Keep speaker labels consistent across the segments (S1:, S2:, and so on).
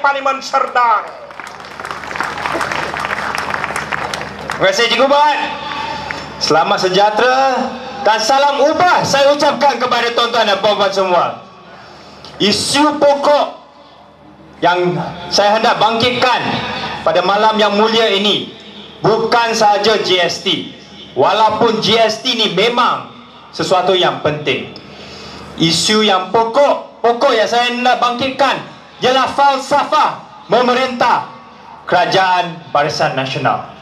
S1: kezaliman serdar.
S2: Terima kasih Cikgu Bat. Selamat sejahtera dan salam ubah saya ucapkan kepada tuan-tuan dan puan-puan semua. Isu pokok yang saya hendak bangkitkan pada malam yang mulia ini bukan sahaja GST. Walaupun GST ni memang sesuatu yang penting. Isu yang pokok, pokok yang saya hendak bangkitkan ialah falsafah memerintah kerajaan Barisan Nasional.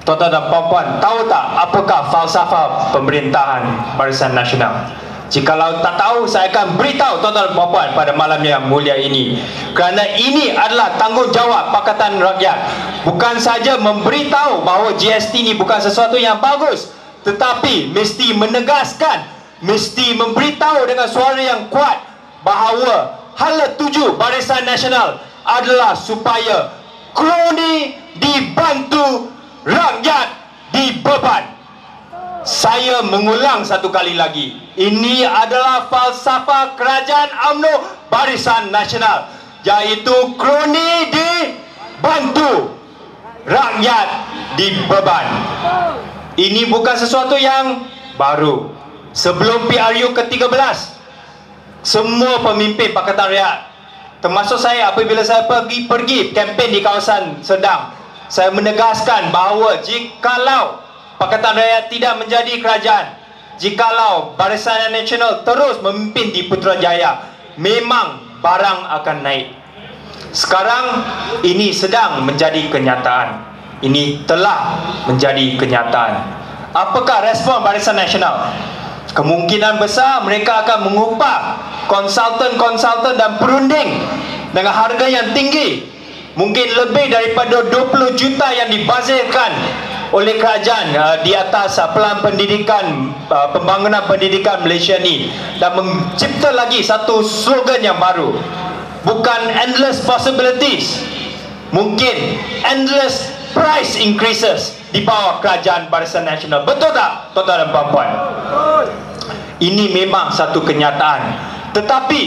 S2: Tuan-tuan dan puan-puan, tahu tak apakah falsafah pemerintahan Barisan Nasional? Jikalau tak tahu, saya akan beritahu tuan-tuan dan puan-puan pada malam yang mulia ini. Kerana ini adalah tanggungjawab Pakatan Rakyat. Bukan saja memberitahu bahawa GST ini bukan sesuatu yang bagus, tetapi mesti menegaskan, mesti memberitahu dengan suara yang kuat bahawa hala tuju Barisan Nasional adalah supaya kroni dibantu rakyat dibeban. Saya mengulang satu kali lagi. Ini adalah falsafah kerajaan UMNO Barisan Nasional. Iaitu kroni dibantu rakyat dibeban. Ini bukan sesuatu yang baru. Sebelum PRU ke-13, semua pemimpin Pakatan Rakyat, termasuk saya apabila saya pergi pergi kempen di kawasan Sedang, saya menegaskan bahawa jikalau Pakatan Rakyat tidak menjadi kerajaan, jikalau Barisan Nasional terus memimpin di Putrajaya, memang barang akan naik. Sekarang ini sedang menjadi kenyataan. Ini telah menjadi kenyataan. Apakah respon Barisan Nasional? Kemungkinan besar mereka akan mengupah konsultan-konsultan dan perunding dengan harga yang tinggi. Mungkin lebih daripada 20 juta yang dibazirkan oleh kerajaan uh, di atas uh, pelan pendidikan uh, pembangunan pendidikan Malaysia ni. Dan mencipta lagi satu slogan yang baru. Bukan endless possibilities. Mungkin endless price increases di bawah kerajaan Barisan Nasional. Betul tak tuan-tuan dan puan-puan? Ini memang satu kenyataan. Tetapi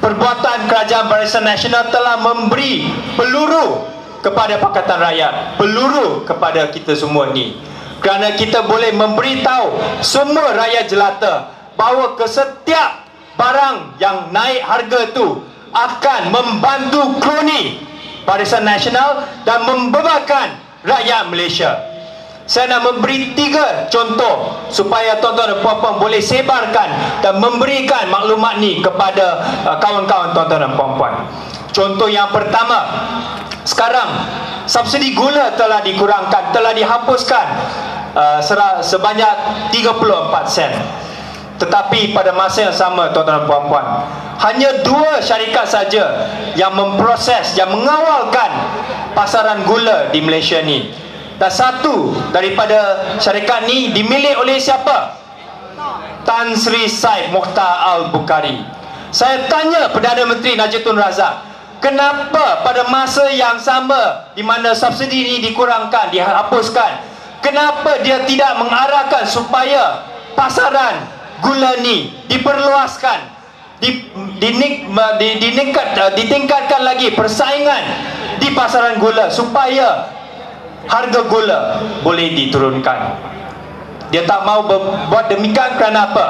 S2: perbuatan kerajaan Barisan Nasional telah memberi peluru kepada Pakatan Rakyat peluru kepada kita semua ni. Kerana kita boleh memberitahu semua rakyat jelata bahawa kesetiap barang yang naik harga tu akan membantu kroni Barisan Nasional dan membebankan rakyat Malaysia saya nak memberi tiga contoh supaya tuan-tuan dan puan-puan boleh sebarkan dan memberikan maklumat ni kepada uh, kawan-kawan tuan-tuan dan puan-puan. Contoh yang pertama, sekarang subsidi gula telah dikurangkan, telah dihapuskan uh, sebanyak 34 sen. Tetapi pada masa yang sama tuan-tuan dan puan-puan, hanya dua syarikat saja yang memproses, yang mengawalkan pasaran gula di Malaysia ni dan satu daripada syarikat ni dimiliki oleh siapa? Tan Sri Said Mukhtar Al-Bukhari saya tanya Perdana Menteri Najib Tun Razak kenapa pada masa yang sama di mana subsidi ini dikurangkan, dihapuskan kenapa dia tidak mengarahkan supaya pasaran gula ni diperluaskan di, di, di, di, ditingkatkan lagi persaingan di pasaran gula supaya harga gula boleh diturunkan. Dia tak mau buat demikian kerana apa?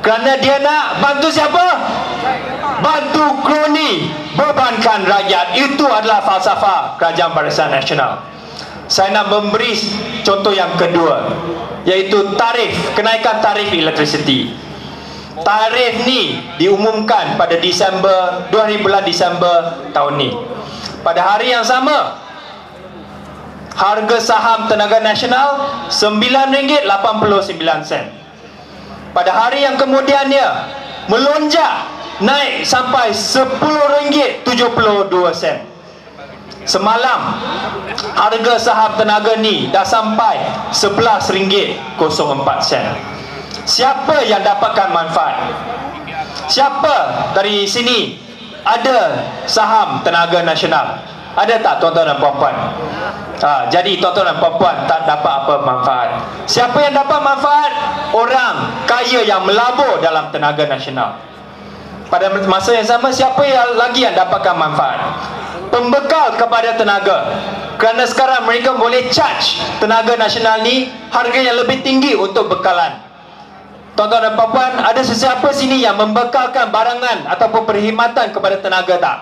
S2: Kerana dia nak bantu siapa? Bantu kroni bebankan rakyat. Itu adalah falsafah kerajaan barisan nasional. Saya nak memberi contoh yang kedua iaitu tarif kenaikan tarif elektrisiti tarif ni diumumkan pada Disember 2000 bulan Disember tahun ni. Pada hari yang sama harga saham tenaga nasional RM9.89 pada hari yang kemudiannya melonjak naik sampai RM10.72 semalam harga saham tenaga ni dah sampai RM11.04 siapa yang dapatkan manfaat siapa dari sini ada saham tenaga nasional ada tak tuan-tuan dan puan-puan? Ha, jadi tuan-tuan dan puan-puan tak dapat apa manfaat. Siapa yang dapat manfaat? Orang kaya yang melabur dalam tenaga nasional. pada masa yang sama siapa yang lagi yang dapatkan manfaat pembekal kepada tenaga kerana sekarang mereka boleh charge tenaga nasional ni harga yang lebih tinggi untuk bekalan tuan-tuan dan puan ada sesiapa sini yang membekalkan barangan ataupun perkhidmatan kepada tenaga tak?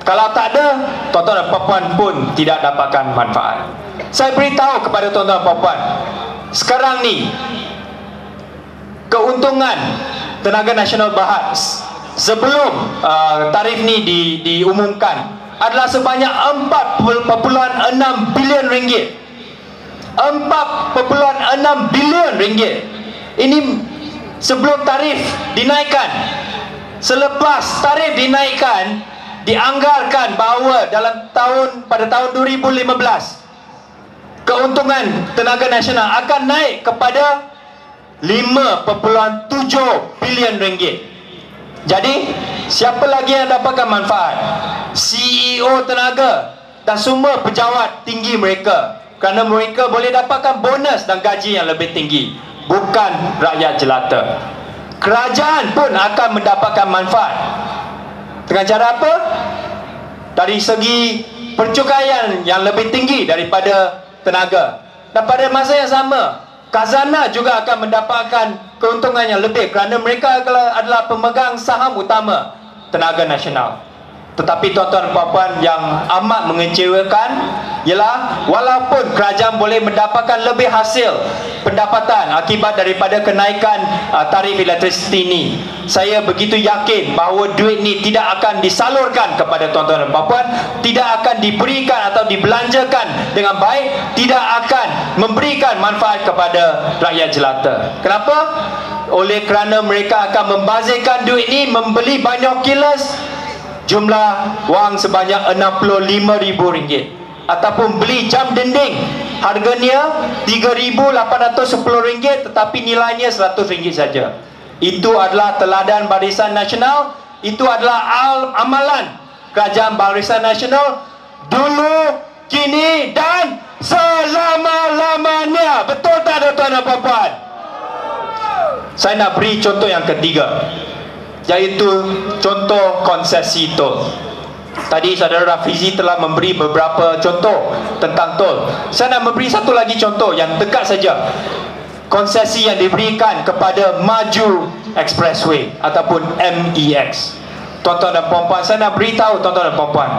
S2: Kalau tak ada tuan-tuan dan puan pun tidak dapatkan manfaat. Saya beritahu kepada tuan-tuan dan puan sekarang ni keuntungan tenaga nasional bahas sebelum uh, tarif ni di, diumumkan adalah sebanyak 4.6 bilion ringgit. 4.6 bilion ringgit ini sebelum tarif dinaikkan selepas tarif dinaikkan dianggarkan bahawa dalam tahun pada tahun 2015 keuntungan tenaga nasional akan naik kepada 5.7 bilion ringgit. Jadi, siapa lagi yang dapatkan manfaat? CEO tenaga dan semua pejabat tinggi mereka. Kerana mereka boleh dapatkan bonus dan gaji yang lebih tinggi. Bukan rakyat jelata. Kerajaan pun akan mendapatkan manfaat. Dengan cara apa? Dari segi percukaian yang lebih tinggi daripada tenaga. Dan pada masa yang sama, Kazana juga akan mendapatkan keuntungan yang lebih kerana mereka adalah pemegang saham utama tenaga nasional. Tetapi tuan-tuan dan puan-puan yang amat mengecewakan ialah walaupun kerajaan boleh mendapatkan lebih hasil pendapatan akibat daripada kenaikan uh, tarif elektrisiti ini saya begitu yakin bahawa duit ni tidak akan disalurkan kepada tuan-tuan dan puan-puan tidak akan diberikan atau dibelanjakan dengan baik tidak akan memberikan manfaat kepada rakyat jelata. Kenapa? oleh kerana mereka akan membazirkan duit ni membeli kilas jumlah wang sebanyak RM65,000 ataupun beli jam dinding harganya RM3,810 tetapi nilainya RM100 saja. Itu adalah teladan Barisan Nasional. Itu adalah al amalan kerajaan Barisan Nasional dulu, kini dan selama-lamanya. Betul tak tuan-tuan dan puan-puan? Saya nak beri contoh yang ketiga iaitu contoh konsesi tol Tadi saudara Rafizi telah memberi beberapa contoh tentang tol. Saya nak memberi satu lagi contoh yang dekat saja. Konsesi yang diberikan kepada Maju Expressway ataupun MEX. Tuan-tuan dan puan-puan, saya nak beritahu tuan-tuan dan puan-puan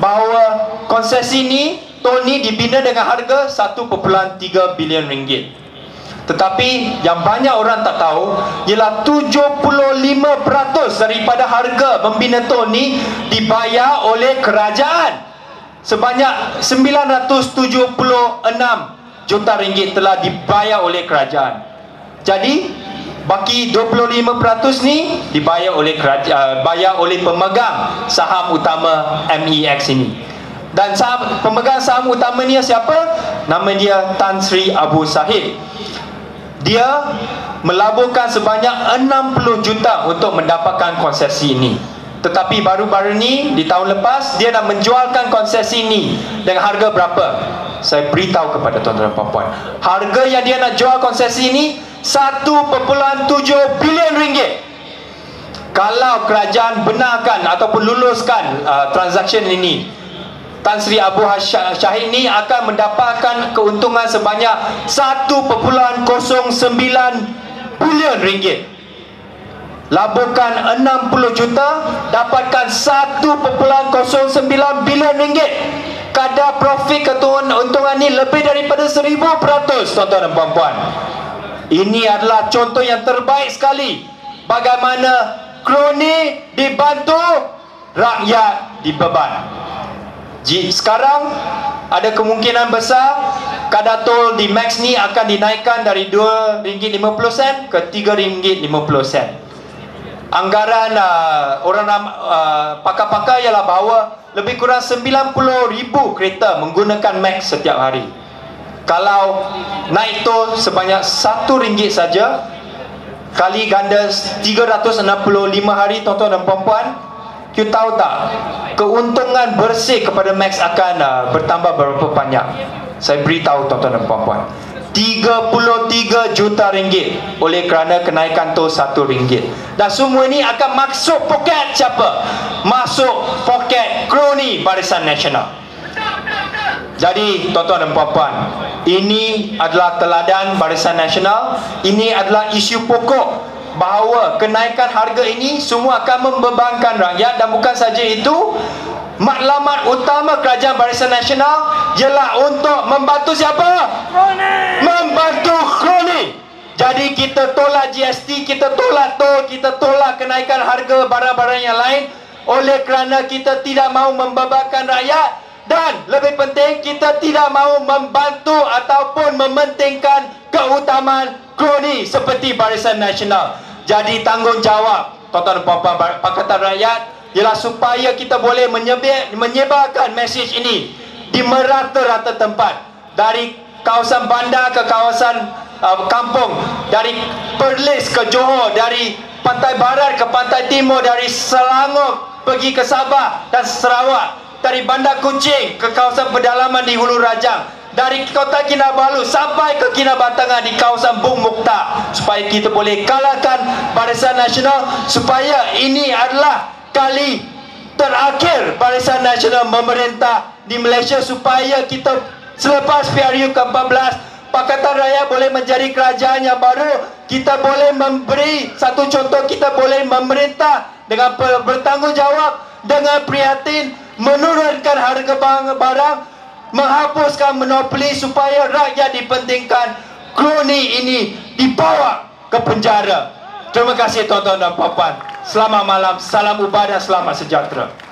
S2: bahawa konsesi ini tol ni dibina dengan harga 1.3 bilion ringgit. Tetapi yang banyak orang tak tahu ialah 75% daripada harga membina tol ni dibayar oleh kerajaan. Sebanyak 976 juta ringgit telah dibayar oleh kerajaan. Jadi baki 25% ni dibayar oleh kerajaan, bayar oleh pemegang saham utama MEX ini. Dan saham, pemegang saham utama ni siapa? Nama dia Tan Sri Abu Sahid dia melaburkan sebanyak 60 juta untuk mendapatkan konsesi ini. Tetapi baru-baru ni di tahun lepas dia nak menjualkan konsesi ini. Dengan harga berapa? Saya beritahu kepada tuan-tuan dan puan-puan. Harga yang dia nak jual konsesi ini 1.7 bilion ringgit. Kalau kerajaan benarkan ataupun luluskan uh, transaksi ini Tan Sri Abu Syahid ni akan mendapatkan keuntungan sebanyak 1.09 bilion ringgit. Laburkan 60 juta, dapatkan 1.09 bilion ringgit. Kadar profit keuntungan ni lebih daripada 1000% tuan-tuan dan puan-puan. Ini adalah contoh yang terbaik sekali bagaimana kroni dibantu rakyat dibeban. Sekarang ada kemungkinan besar kadar tol di Max ni akan dinaikkan dari RM2.50 ke RM3.50. Anggaran uh, orang uh, pakar-pakar ialah bahawa lebih kurang 90,000 kereta menggunakan Max setiap hari. Kalau naik tol sebanyak RM1 saja kali ganda 365 hari tuan-tuan dan puan-puan You tahu tak? Keuntungan bersih kepada Max akan uh, bertambah berapa banyak? Saya beritahu tuan-tuan dan puan-puan. 33 juta ringgit. Oleh kerana kenaikan tol 1 ringgit. Dan semua ini akan masuk poket siapa? masuk poket kroni Barisan Nasional. Jadi tuan-tuan dan puan-puan ini adalah teladan Barisan Nasional. Ini adalah isu pokok bahawa kenaikan harga ini semua akan membebankan rakyat dan bukan saja itu Matlamat utama kerajaan Barisan Nasional ialah untuk membantu siapa? Kroni. Membantu kroni. Jadi kita tolak GST, kita tolak tol, kita tolak kenaikan harga barang-barang yang lain oleh kerana kita tidak mahu membebankan rakyat dan lebih penting kita tidak mahu membantu ataupun mementingkan keutamaan kroni seperti Barisan Nasional. Jadi tanggungjawab tuan-tuan dan puan-puan Pakatan Rakyat ialah supaya kita boleh menyebar, menyebarkan mesej ini di merata-rata tempat dari kawasan bandar ke kawasan uh, kampung dari Perlis ke Johor dari pantai barat ke pantai timur dari Selangor pergi ke Sabah dan Sarawak dari bandar Kuching ke kawasan pedalaman di Hulu Rajang dari kota Kinabalu sampai ke Kinabatangan di kawasan Bung Mukta supaya kita boleh kalahkan Barisan Nasional supaya ini adalah kali terakhir Barisan Nasional memerintah di Malaysia supaya kita selepas PRU ke-14 Pakatan Raya boleh menjadi kerajaan yang baru. Kita boleh memberi satu contoh kita boleh memerintah dengan bertanggungjawab dengan prihatin menurunkan harga barang menghapuskan monopoli supaya rakyat dipentingkan. Kroni ini dibawa ke penjara. Terima kasih tuan-tuan dan puan-puan. Selamat malam, salam ubah dan selamat sejahtera.